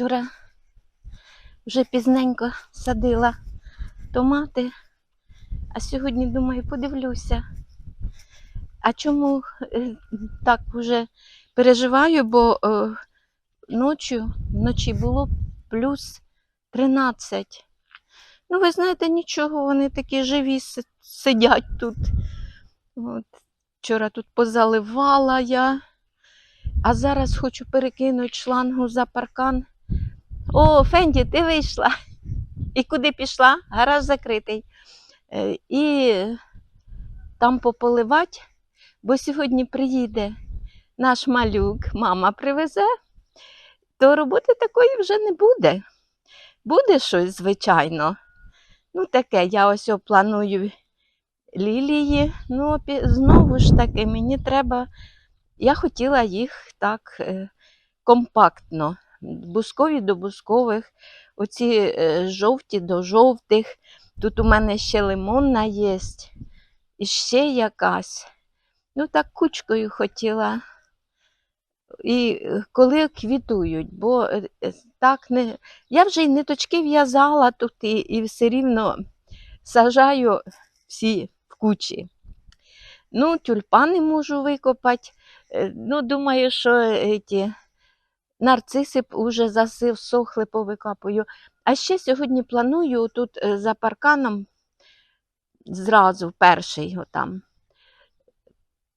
Вчора вже пізненько садила томати, а сьогодні думаю, подивлюся. А чому е, так вже переживаю, бо е, ночі, вночі було плюс 13. Ну, ви знаєте, нічого, вони такі живі сидять тут. От. Вчора тут позаливала я, а зараз хочу перекинути шлангу за паркан. О, Фенді, ти вийшла. І куди пішла? Гараж закритий. Е, І там пополивати, бо сьогодні приїде наш малюк, мама привезе, то роботи такої вже не буде. Буде щось, звичайно. Ну, таке, я ось планую лілії. Ну, знову ж таки, мені треба. Я хотіла їх так е, компактно, бускові до бускових, оці е, жовті до жовтих. Тут у мене ще лимонна є, і ще якась. Ну, так кучкою хотіла. І е, коли квітують, бо е, так не. Я вже й ниточки в'язала тут і, і все рівно сажаю всі в кучі. Ну, тюльпани можу викопати. Ну, думаю, що ті нарциси засив, сохли, повикапую. А ще сьогодні планую тут е, за парканом зразу перший його там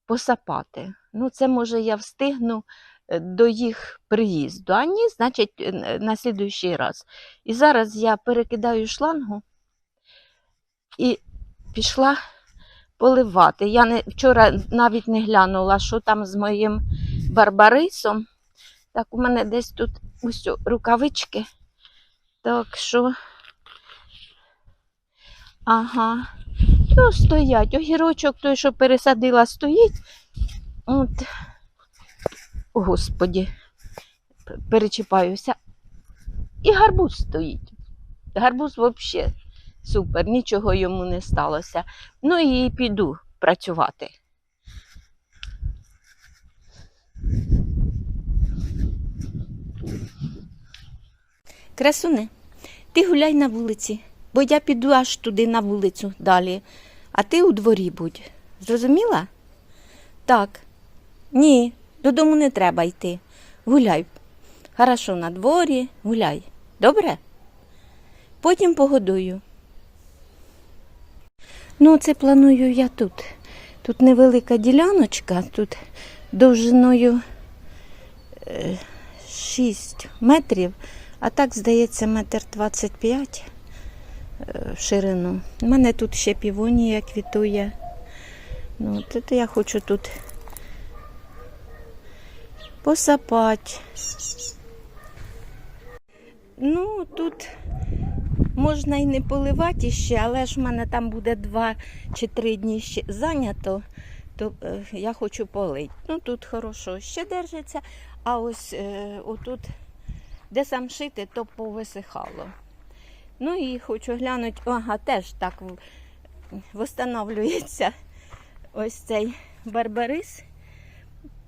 посапати. Ну, це може я встигну е, до їх приїзду. А ні, значить, е, на слідуючий раз. І зараз я перекидаю шлангу і пішла поливати. Я не, вчора навіть не глянула, що там з моїм барбарисом. Так, у мене десь тут ось рукавички. Так що. Ага. Ну, стоять. Огірочок той, що пересадила, стоїть. От. Господі, перечіпаюся. І гарбуз стоїть. Гарбуз взагалі супер, нічого йому не сталося. Ну і піду працювати. Красуне, ти гуляй на вулиці, бо я піду аж туди на вулицю далі, а ти у дворі будь. Зрозуміла? Так. Ні, додому не треба йти. Гуляй. Хорошо на дворі, гуляй. Добре? Потім погодую. Ну, це планую я тут. Тут невелика діляночка, тут довжиною е, 6 метрів, а так, здається, метр 25 е, в ширину. У мене тут ще півонія квітує. Ну, от я хочу тут посапати. Ну, тут можна і не поливати ще, але ж в мене там буде два чи три дні ще зайнято, то е, я хочу полити. Ну, тут хорошо ще держиться, а ось е, отут, де сам шити, то повисихало. Ну і хочу глянути, ага, теж так в- восстанавлюється ось цей барбарис.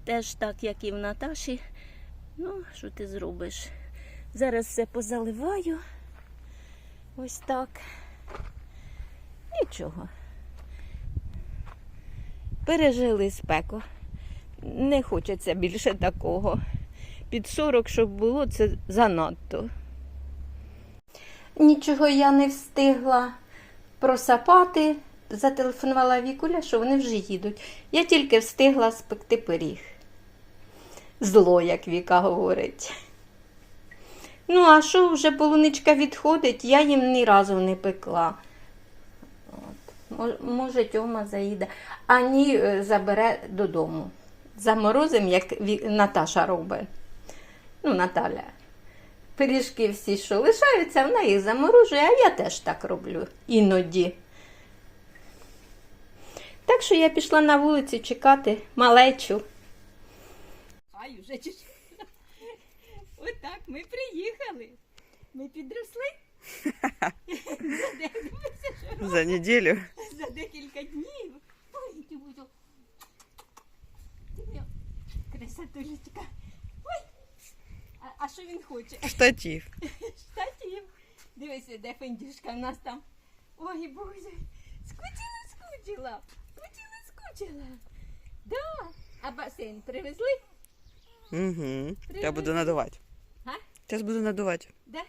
Теж так, як і в Наташі. Ну, що ти зробиш? Зараз все позаливаю. Ось так. Нічого. Пережили спеку. Не хочеться більше такого. Під 40, щоб було, це занадто. Нічого я не встигла просапати. Зателефонувала Вікуля, що вони вже їдуть. Я тільки встигла спекти пиріг. Зло, як Віка говорить. Ну, а що вже полуничка відходить, я їм ні разу не пекла. От. Може, Тьома заїде, а ні, е, забере додому. Заморозим, як Наташа робить. Ну, Наталя. Пиріжки всі, що лишаються, вона їх заморожує, а я теж так роблю іноді. Так що я пішла на вулицю чекати малечу. Ай, уже чи? Отак, ми приїхали. Ми підросли. За неделю. за декілька днів. Ой, ти буду. Красотулечка. Ой. А, а А що він хоче? Штатив. Штатів. Дивися, де фендюшка в нас там. Ой, боже. Скучила, скучила. Скучила, скучила. Да. А басейн привезли? Угу. Я буду надувати. А? Зараз буду надувати. Да?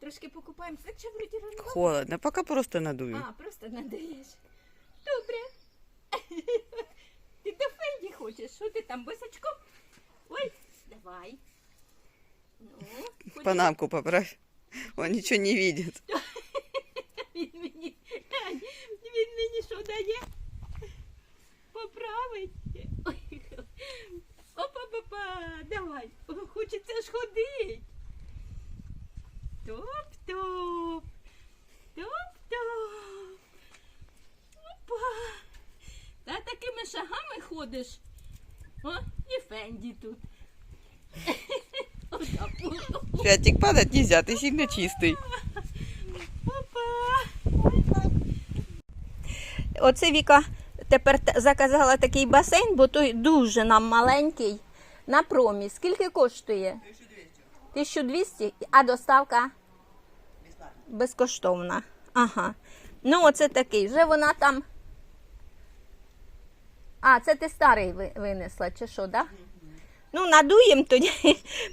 Трошки покупаємо. Так що вроді рано. Холодно, поки просто надую. А, просто надаєш. Добре. Ти до Фенді хочеш? Що ти там, босачком? Ой, давай. Ну, Панамку поправь. Он нічого не видит. Він мені, він мені що дає? Поправить. Опа-па-па, давай. Хочеться ж ходить. Топ-топ. Топ-топ. Опа. Та такими шагами ходиш. О, і Фенді тут. Святик, падать нельзя, ты сильно чистый. Оце Віка тепер заказала такий басейн, бо той дуже нам маленький. На промі. Скільки коштує? 1200. А доставка? Безкоштовна. Ага. Ну, оце такий. Вже вона там. А, це ти старий винесла, чи що, так? Да? Ну, надуємо тоді,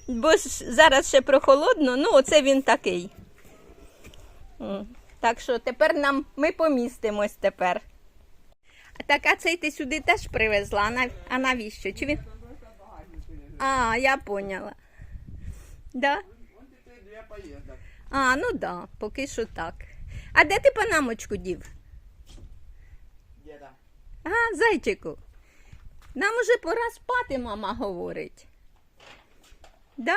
бо зараз ще прохолодно. Ну, оце він такий. Так що тепер нам ми помістимось тепер. Так, а цей ти сюди теж привезла. А навіщо? Чи він? А, я поняла. Да? А, ну да, поки що так. А де ти панамочку дів? Ага, зайчику. Нам уже пора спати, мама говорить. Да?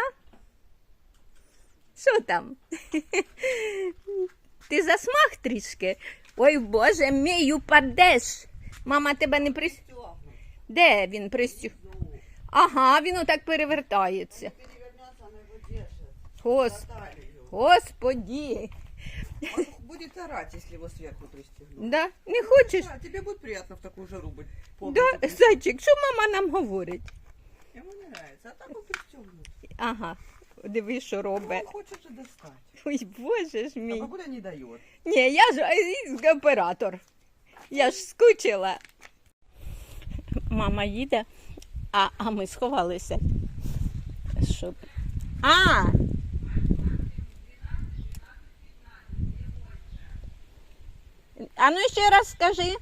Що там? Ти засмаг трішки? Ой, Боже мій, упадеш. Мама тебе не пристю. Де він пристю? Ага, він отак перевертається. Гос... Он будет орать, если его сверху пристегнуть. Да? Не хочеш? Да, тебе будет приятно в такую жару быть. Да? Зайчик, що мама нам говорить? Ему не нравится. А так он пристегнут. Ага, диви, що Он робить. хочет же достать. Ой, Боже ж А мій. бабуля не дает. Ні, я ж е, оператор. Я ж скучила. Мама їде, а, а ми сховалися. Щоб... А! А ну ще раз скажи.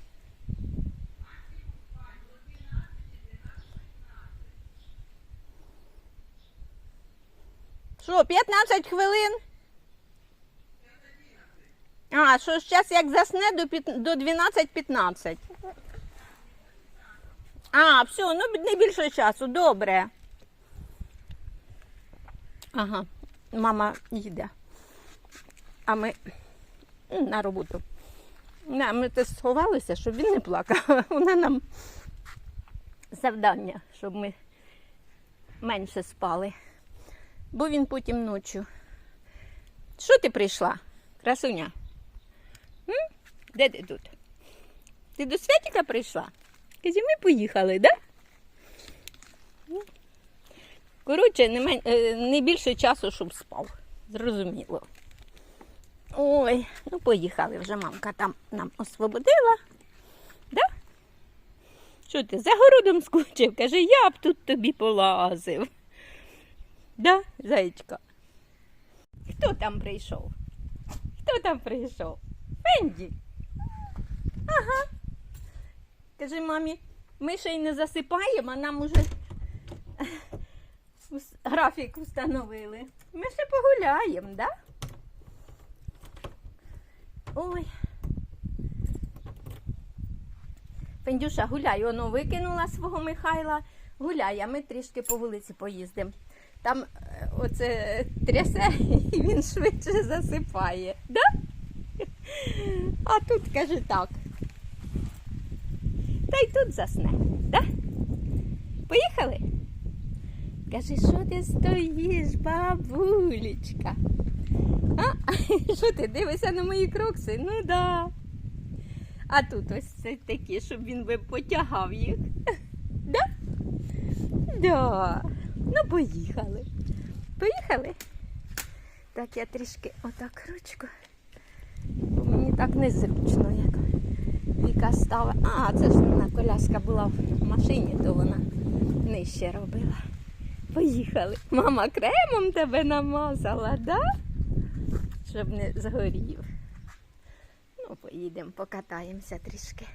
Що, 15 хвилин? А, що зараз як засне до 12.15. А, все, ну не більше часу, добре. Ага, мама їде. А ми на роботу. Не, ми те сховалися, щоб він не плакав. Вона нам завдання, щоб ми менше спали. Бо він потім ночі. Що ти прийшла, красуня? Де ти тут? Ти до Святіка прийшла? Кажи, ми поїхали, так? Да? Коротше, не, мен... е, не більше часу, щоб спав. Зрозуміло. Ой, ну поїхали вже мамка там нам освободила. Да? Що ти за городом скучив? Каже, я б тут тобі полазив. Да, зайчка? Хто там прийшов? Хто там прийшов? Фенді. Ага. Кажи мамі, ми ще й не засипаємо, а нам уже графік встановили. Ми ще погуляємо, да? Ой. Фендюша, гуляй, воно викинула свого Михайла. Гуляй, а ми трішки по вулиці поїздимо. Там е, оце трясе і він швидше засипає. Да? А тут каже так. Та й тут засне, да? Поїхали? Каже, що ти стоїш, бабулечка? Що ти дивишся на мої крокси? Ну да. А тут ось це такі, щоб він би потягав їх. Да? Да. Ну, поїхали. Поїхали? Так, я трішки отак ручку. Мені так незручно, як Віка стала. А, це ж вона коляска була в машині, то вона нижче робила. Поїхали. Мама кремом тебе намазала, да? Щоб не згорів. Ну, поїдемо, покатаємося трішки.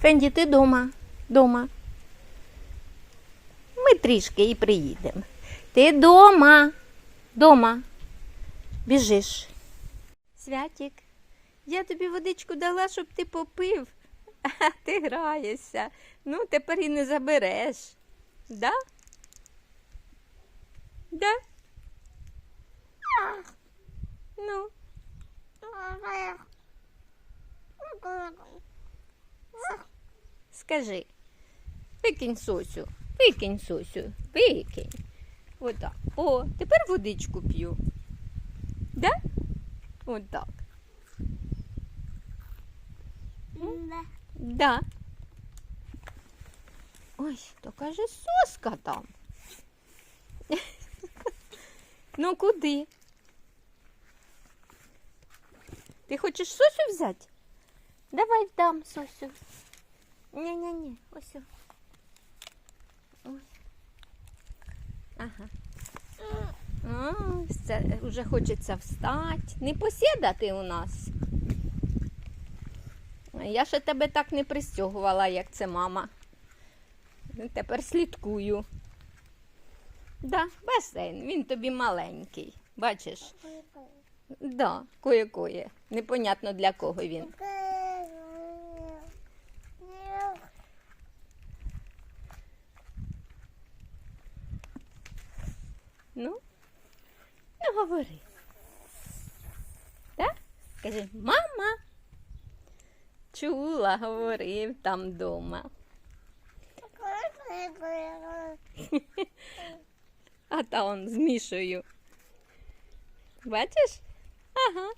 Фенді, ти дома? Дома. Ми трішки і приїдемо. Ти дома. Дома. Біжиш. Святік, я тобі водичку дала, щоб ти попив, а ти граєшся. Ну, тепер і не забереш. Да? Да? Ну. Скажи, викинь сосю, викинь сосю, викинь. Отак. О, тепер водичку п'ю. Да? Отак. Да. Ой, то каже соска там. ну куди? Ти хочеш сосю взяти? Давай дам сосю. Ні-ні-ні, ось. Ось. Ага. Ось це вже хочеться встати. Не посідати у нас. Я ще тебе так не пристягувала, як це мама. Тепер слідкую. Да, басейн, він тобі маленький. Бачиш? Да, кое-кое. Непонятно для кого він. Ну, ну говори. Так? Кажи, мама. Чула, говорив там вдома. А та он з Мішою. Бачиш? Ага.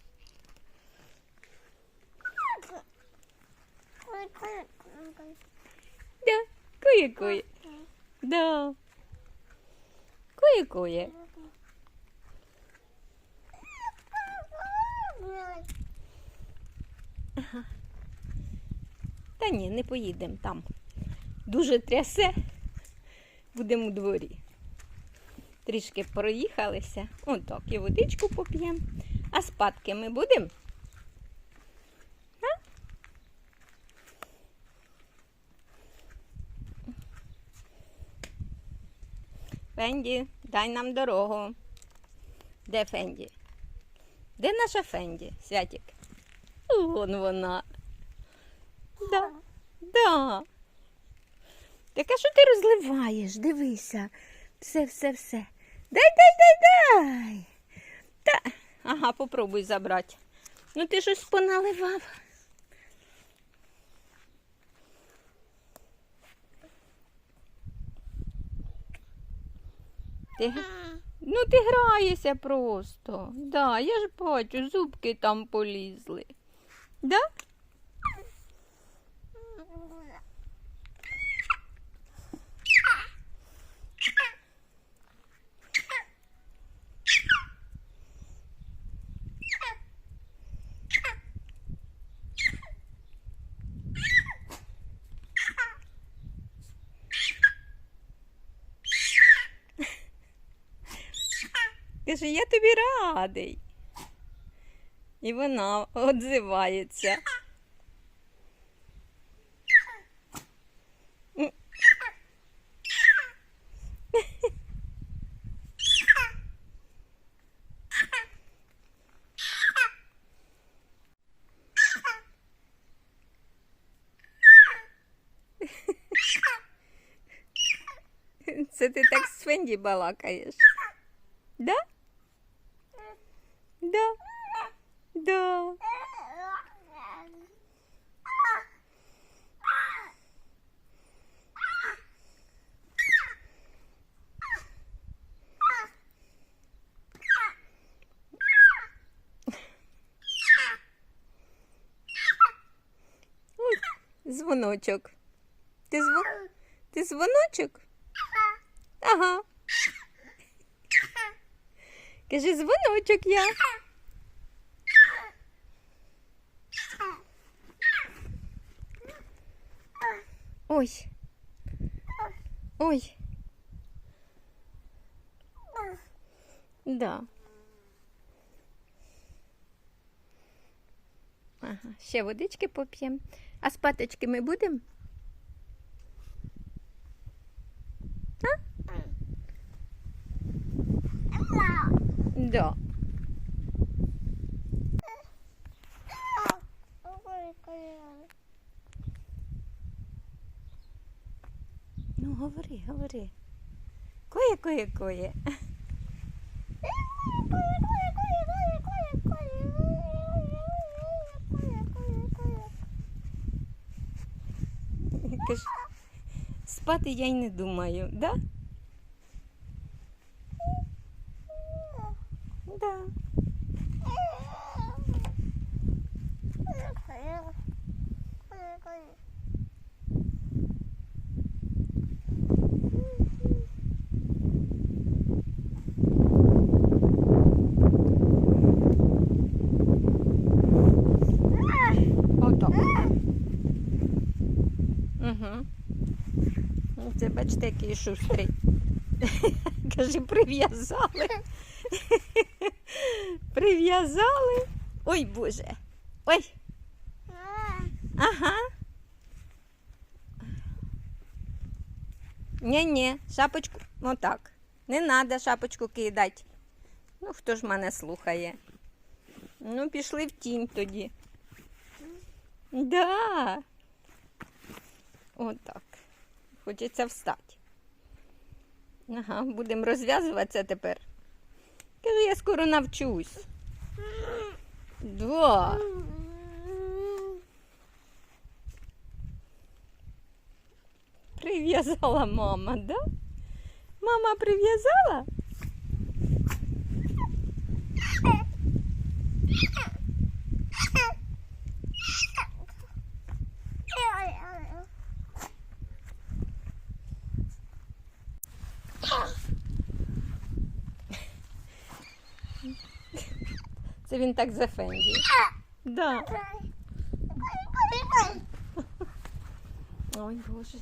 Да, кое-кое. Да. Кое-кое. Та ні, не поїдемо там. Дуже трясе. Будемо у дворі. Трішки проїхалися. Отак, і водичку поп'ємо. А спадки ми будемо? Фенді, дай нам дорогу. Де Фенді? Де наша Фенді, Святік? Вон вона. Да. Да. Так а що ти розливаєш? Дивися. Все, все, все. Дай, дай, дай, дай. Та. Ага, попробуй забрати. Ну ти щось поналивав. Ти... Ну ти граєшся просто. Да, я ж бачу, зубки там полізли. Да? Каже, я тобі радий. І вона відзивається. Це ти так з балакаєш? Да? Да. Да. Ой, Дзвоночок. Ти зво... Ти дзвоночок? Ага. Кажи, дзвоночок я. Ой. Ой. Да. Ага, ще водички поп'ємо. А спаточки ми будемо? Да. Ну, говори, говори. Каже, спати я й не думаю, да? Да. Отак. Угу. Це бачите, який шустрий. Каже, прив'язали. Прив'язали. Ой, Боже. Ой. Ага. Ні-ні, шапочку. Отак. Не треба шапочку кидати. Ну, хто ж мене слухає? Ну, пішли в тінь тоді. Да. Отак. Хочеться встати. Ага, будемо розв'язуватися тепер. Кажу, я скоро навчусь. Да. Прив'язала мама, да? Мама прив'язала? Це він так зафендів. Да. Ой, Боже.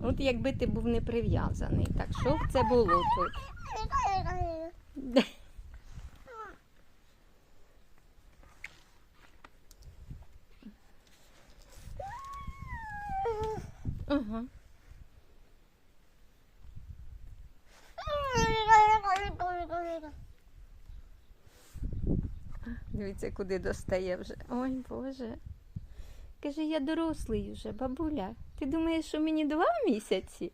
От якби ти був не прив'язаний, так що б це було тут? Дивіться, куди достає вже. Ой, Боже. Каже, я дорослий вже, бабуля. Ти думаєш, що мені два місяці?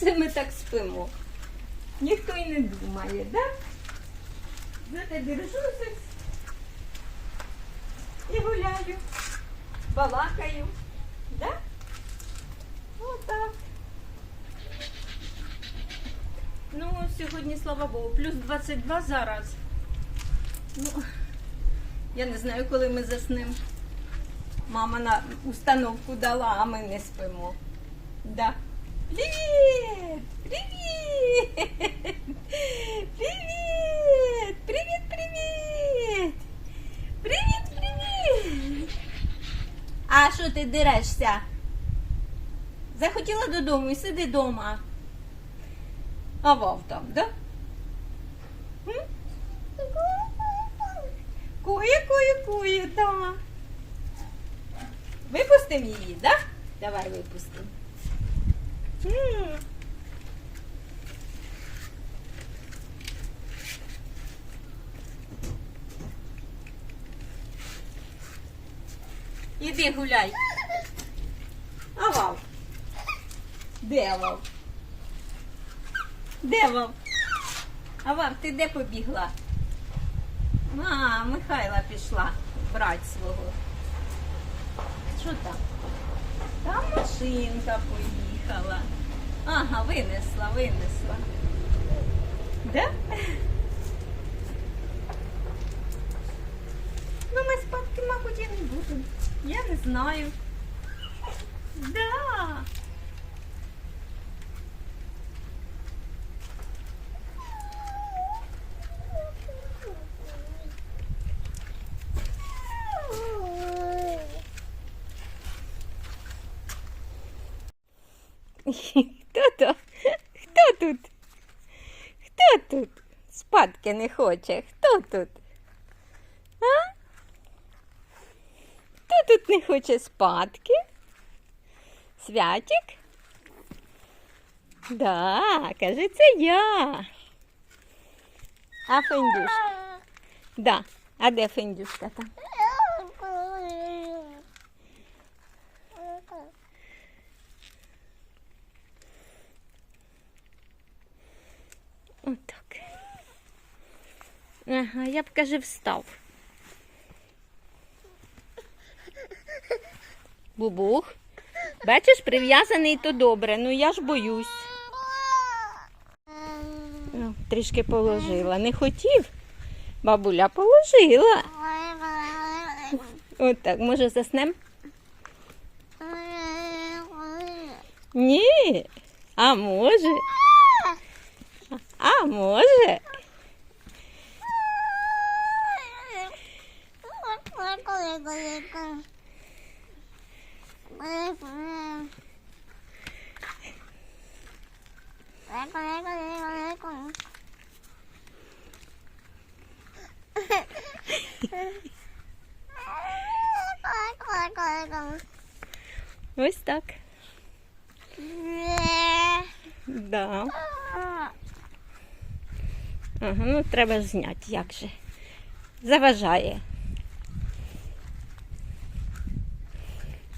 Це ми так спимо. Ніхто й не думає, да? Зате держуся і гуляю, балакаю, да? Отак. Ну, сьогодні, слава Богу, плюс 22 зараз. Ну, я не знаю, коли ми заснемо. Мама на установку дала, а ми не спимо. Да. Привіт! Привіт! Привіт! Привіт, привіт! Привіт, привіт! А що ти дерешся? Захотіла додому і сиди вдома. А вов там, да? Кує, кує, кує, да. Випустимо її, да? Давай випустимо. Іди гуляй. А Авал. Де Авал? Де Авал? Авар, ти де побігла? А, Михайла пішла брати свого. Що там? Там машинка поїде поїхала. Ага, винесла, винесла. Да? Ну, ми спадки, мабуть, і не будемо. Я не знаю. Да. Хто то? Хто тут? Хто тут? Спадки не хоче. Хто тут? А? Хто тут не хоче спадки? Святик? Да, каже, це я. А Фендюшка? Да. А де Фендюшка там? Отак. Ага, я б каже, встав. Бубух. Бачиш, прив'язаний то добре, ну я ж боюсь. Ну, трішки положила. Не хотів. Бабуля положила. Отак, може заснем? Ні. А може? А може? Ось так. Да. Ага, ну треба зняти, як же. Заважає.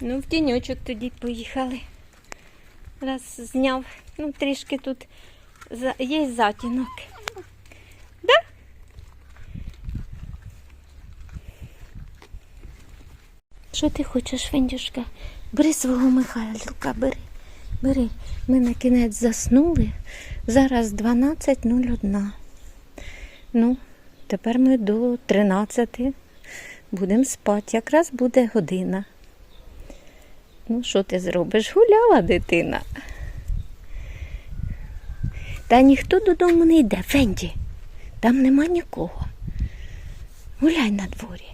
Ну, в тіньочок тоді поїхали. Раз зняв. Ну, трішки тут є затінок. Да? Що ти хочеш, Фендюшка? Бери свого Михайлюка, бери. Бери. Ми на кінець заснули. Зараз 12.01. Ну, тепер ми до 13 будемо спати. Якраз буде година. Ну, що ти зробиш? Гуляла дитина. Та ніхто додому не йде, Фенді. Там нема нікого. Гуляй на дворі.